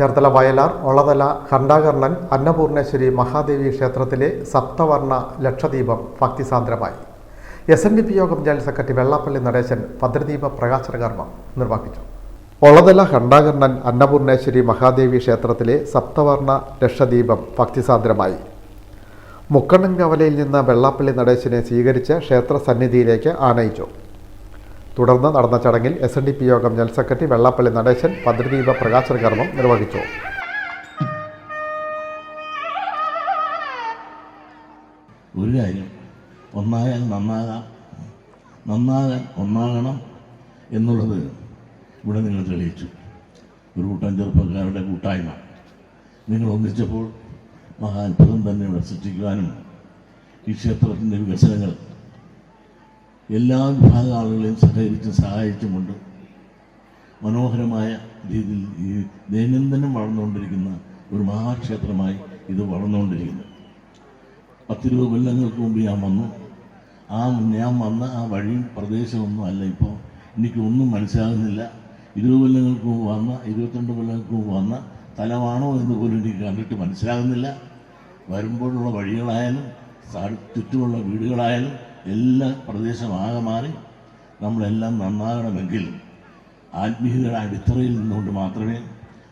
ചേർത്തല വയലാർ ഒളതല ഖണ്ഡാകർണൻ അന്നപൂർണേശ്വരി മഹാദേവി ക്ഷേത്രത്തിലെ സപ്തവർണ ലക്ഷദീപം ഭക്തിസാന്ദ്രമായി. എസ് എൻ ഡി പി യോഗം ജനറൽ സെക്രട്ടറി വെള്ളാപ്പള്ളി നടേശൻ ഭദ്രദീപ പ്രകാശന കർമ്മം നിർവഹിച്ചു. ഒളതല ഖണ്ഡാകർണൻ അന്നപൂർണേശ്വരി മഹാദേവി ക്ഷേത്രത്തിലെ സപ്തവർണ ലക്ഷദീപം ഭക്തിസാന്ദ്രമായി. മുക്കണ്ണൻ കവലയിൽ നിന്ന് വെള്ളാപ്പള്ളി നടേശനെ സ്വീകരിച്ച് ക്ഷേത്ര സന്നിധിയിലേക്ക് ആനയിച്ചു. തുടർന്ന് നടന്ന ചടങ്ങിൽ എസ് എൻ ഡി പി യോഗം ജനറൽ സെക്രട്ടറി വെള്ളാപ്പള്ളി നടേശൻ പദ്ധതിദീപ പ്രകാശന കർമ്മം നിർവഹിച്ചു. ഒരു കാര്യം ഒന്നായാൽ നന്നാകാം നന്നാകാൻ ഒന്നാകണം എന്നുള്ളത് ഇവിടെ നിങ്ങൾ തെളിയിച്ചു. ഒരു കൂട്ടം ചെറുപ്പക്കാരുടെ കൂട്ടായ്മ. നിങ്ങൾ ഒന്നിച്ചപ്പോൾ മഹാത്ഭുതം തന്നെ ഇവിടെ സൃഷ്ടിക്കുവാനും ഈ ക്ഷേത്രത്തിന്റെ വികസനങ്ങൾ എല്ലാ വിഭാഗ ആളുകളെയും സഹകരിച്ചും സഹായിച്ചുമുണ്ട്. മനോഹരമായ രീതിയിൽ ഈ ദൈനംദിനം വളർന്നുകൊണ്ടിരിക്കുന്ന ഒരു മഹാക്ഷേത്രമായി ഇത് വളർന്നുകൊണ്ടിരിക്കുന്നു. പത്തിരുപത് കൊല്ലങ്ങൾക്ക് മുമ്പ് ഞാൻ വന്നു. ആ ഞാൻ വന്ന ആ വഴിയും പ്രദേശമൊന്നും അല്ല ഇപ്പോൾ എനിക്കൊന്നും മനസ്സിലാകുന്നില്ല. ഇരുപത് കൊല്ലങ്ങൾക്ക് മുമ്പ് വന്ന ഇരുപത്തിരണ്ട് കൊല്ലങ്ങൾക്ക് മുമ്പ് വന്ന സ്ഥലമാണോ എന്ന് പോലും എനിക്ക് കണ്ടിട്ട് മനസ്സിലാകുന്നില്ല. വരുമ്പോഴുള്ള വഴികളായാലും ചുറ്റുമുള്ള വീടുകളായാലും എല്ലാ പ്രദേശമാകെ മാറി നമ്മളെല്ലാം നന്നാകണമെങ്കിൽ ആത്മീയതയുടെ അടിത്തറയിൽ നിന്നുകൊണ്ട് മാത്രമേ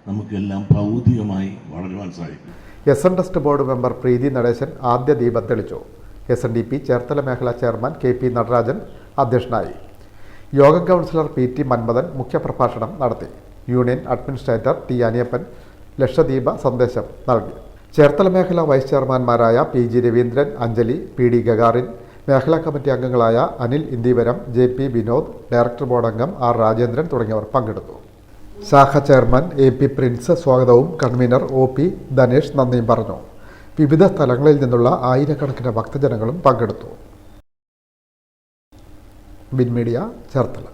നമുക്കെല്ലാം ഭൗതികമായി വളരുവാൻ സാധിക്കൂ. S N trust board member Preethi Natesan ആദ്യ ദീപം തെളിച്ചു. S N D P Cherthala മേഖലാ ചെയർമാൻ കെ പി നടരാജൻ അധ്യക്ഷനായി. യോഗ കൗൺസിലർ പി ടി മന്മഥൻ മുഖ്യപ്രഭാഷണം നടത്തി. യൂണിയൻ അഡ്മിനിസ്ട്രേറ്റർ ടി അനിയപ്പൻ ലക്ഷദീപ സന്ദേശം നൽകി. ചേർത്തല മേഖല vice ചെയർമാൻമാരായ P G Raveendran Anjali P D Gagarin മേഖലാ കമ്മിറ്റി അംഗങ്ങളായ Anil Indeevaram J P Vinod director board അംഗം ആർ രാജേന്ദ്രൻ തുടങ്ങിയവർ പങ്കെടുത്തു. ശാഖ ചെയർമാൻ എ പി പ്രിൻസ് സ്വാഗതവും കൺവീനർ ഒ പി ധനേഷ് നന്ദിയും പറഞ്ഞു. വിവിധ സ്ഥലങ്ങളിൽ നിന്നുള്ള ആയിരക്കണക്കിന് ഭക്തജനങ്ങളും പങ്കെടുത്തു. ബിൻ മീഡിയ ചേർത്തല.